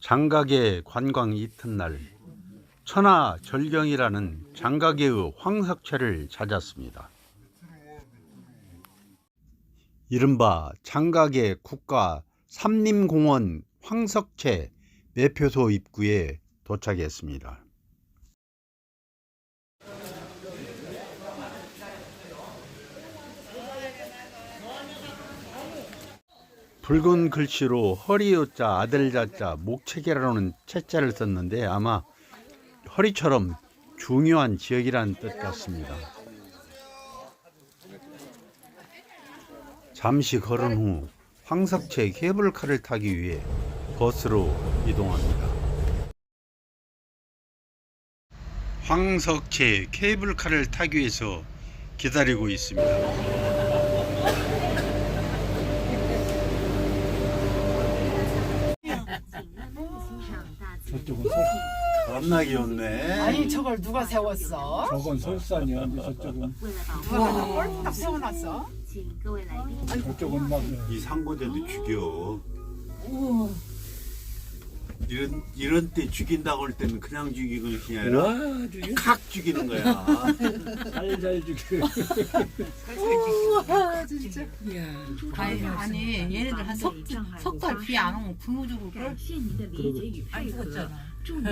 장각의 관광 이튿날 천하 절경이라는 장각의 황석채를 찾았습니다. 이른바 장각의 국가 삼림공원 황석채 매표소 입구에 도착했습니다. 붉은 글씨로 허리요자 아들자자 목책이라는 채자를 썼는데 아마 허리처럼 중요한 지역이라는 뜻 같습니다. 잠시 걸은 후 황석채 케이블카를 타기 위해 버스로 이동합니다. 황석채 케이블카를 타기 위해서 기다리고 있습니다. 겁나게 좋네. 아니 저걸 누가 세웠어? 저건 설산이야. 근데 저쪽은 누가 그냥 꼴딱 세워놨어? 저쪽은 막 이 상고대도 죽여. 이런 이런 때 죽인다고 할 때는 그냥 죽이는 것이 아니라 와 저기 칵 죽이는 거야. 잘잘 죽여. 우와 진짜 아니, 아니 얘네들 한 석 석 달 비 안 오면 굶어주고 그래. 感谢您的理解与配合， 좀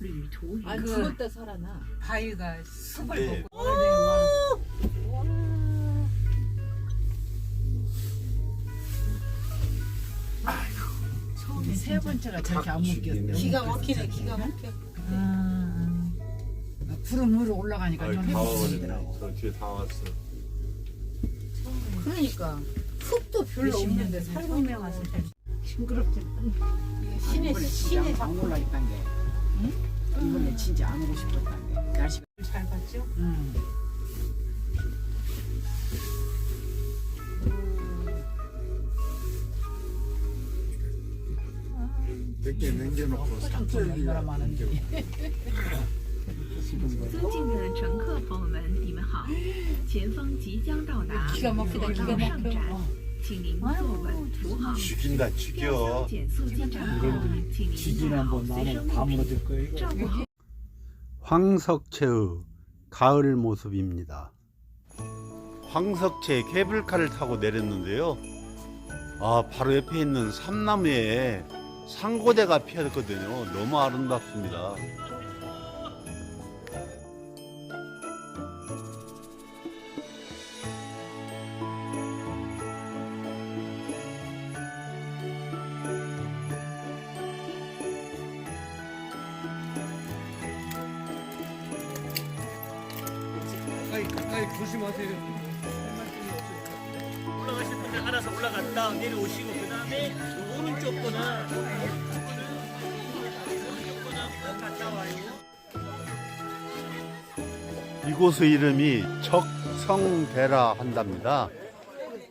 우리 좋은 그 죽었다 살아나. 바위가 숲을 네. 먹고 세 번째가 저렇게 안 묶였네. 기가 막히네 기가 막혀. 아, 아, 구름 위로 올라가니까 아이, 좀 해보시더라고. 저 뒤에 다 왔어. 그러니까. 그러니까 흙도 별로 없는데 살고 유명하실 때. 싱그럽지 신의 이번에 진짜 신의 안 올라있단 게 이번에 진짜 안 오고 싶었단 게 날씨가 잘 봤죠? 음. 몇개 남겨놓고 좀 얼마나 많은지 尊敬的乘客朋友们，你们好，前方即将到达 기가 막히다 火 기가 道上 막혀. 站，请您坐稳扶好。 죽인다 죽여. 지진 한번 나는 다 무너질 거예요 이거. 황석채의 가을 모습입니다. 황석채 케이블카를 타고 내렸는데요. 아 바로 옆에 있는 삼나무에 상고대가 피었거든요. 너무 아름답습니다. 조심하세요. 올라가실 분들 알아서 올라갔다 내려오시고 그 다음에 오른쪽 거나 오른쪽 거나 갔다 와요. 이곳의 이름이 적성대라 한답니다.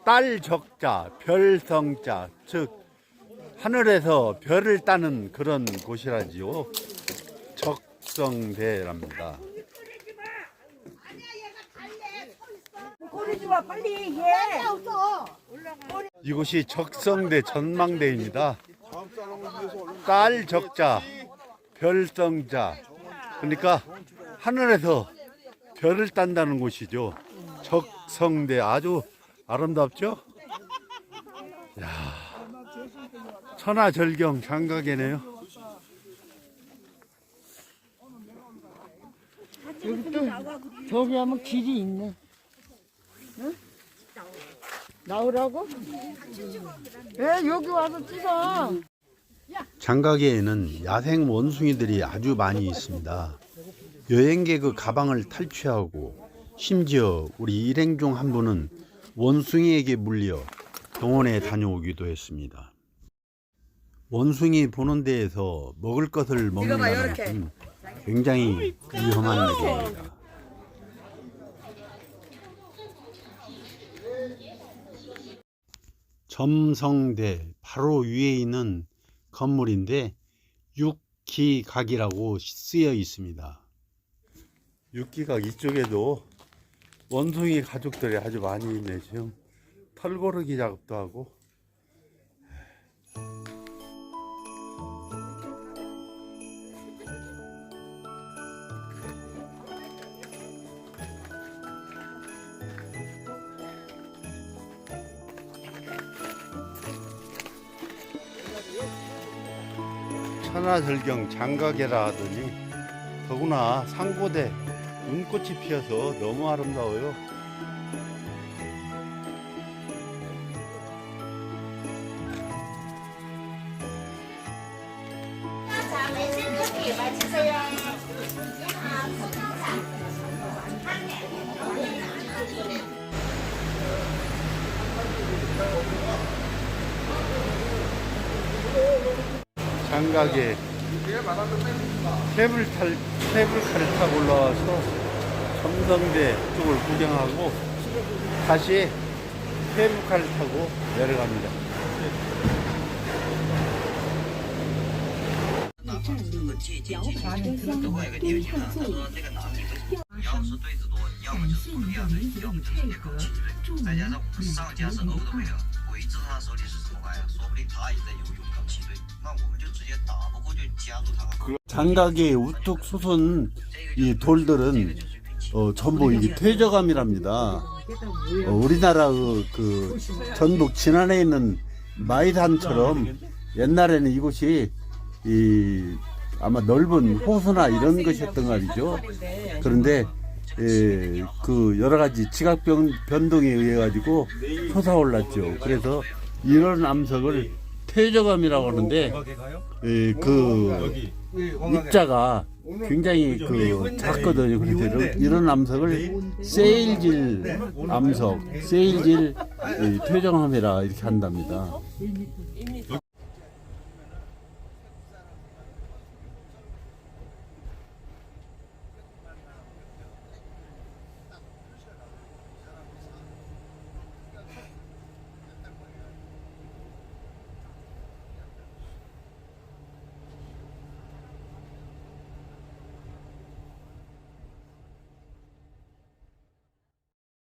딸 적자, 별성자, 즉 하늘에서 별을 따는 그런 곳이라지요. 적성대랍니다. 이곳이 적성대 전망대입니다. 딸 적자, 별성자. 그러니까 하늘에서 별을 딴다는 곳이죠. 적성대 아주 아름답죠? 야, 천하절경 장각이네요. 저기 하면 길이 있네. 응? 나오라고? 왜 여기 와서 찍어? 장가계에는 야생 원숭이들이 아주 많이 있습니다. 여행객의 가방을 탈취하고 심지어 우리 일행 중 한 분은 원숭이에게 물려 병원에 다녀오기도 했습니다. 원숭이 보는 데에서 먹을 것을 먹는 다는 것은 굉장히 위험한 일입니다. 점성대 바로 위에 있는 건물인데 육기각이라고 쓰여 있습니다. 육기각 이쪽에도 원숭이 가족들이 아주 많이 있네 지금 털고르기 작업도 하고 천하절경 장가계라 하더니 더구나 상고대 눈꽃이 피어서 너무 아름다워요. 장가계 케이블 탈, 케이블카를 타고 올라와서 삼성대 쪽을 구경하고 다시 케이블카를 타고 내려갑니다. 장가계 우뚝 솟은 이 돌들은 어, 전부 이게 퇴저감이랍니다. 어, 우리나라 그, 그 전북 진안에 있는 마이산처럼 옛날에는 이곳이 이 아마 넓은 호수나 이런 것이었던 말이죠. 그런데 예, 그 여러 가지 지각 변, 변동에 의해 가지고 솟아올랐죠. 그래서 이런 암석을 퇴저감이라고 하는데 예, 그 입자가 굉장히 그 작거든요. 그래서 이런, 이런 암석을 세일질 암석, 세일질 이 퇴정함이라 이렇게 한답니다.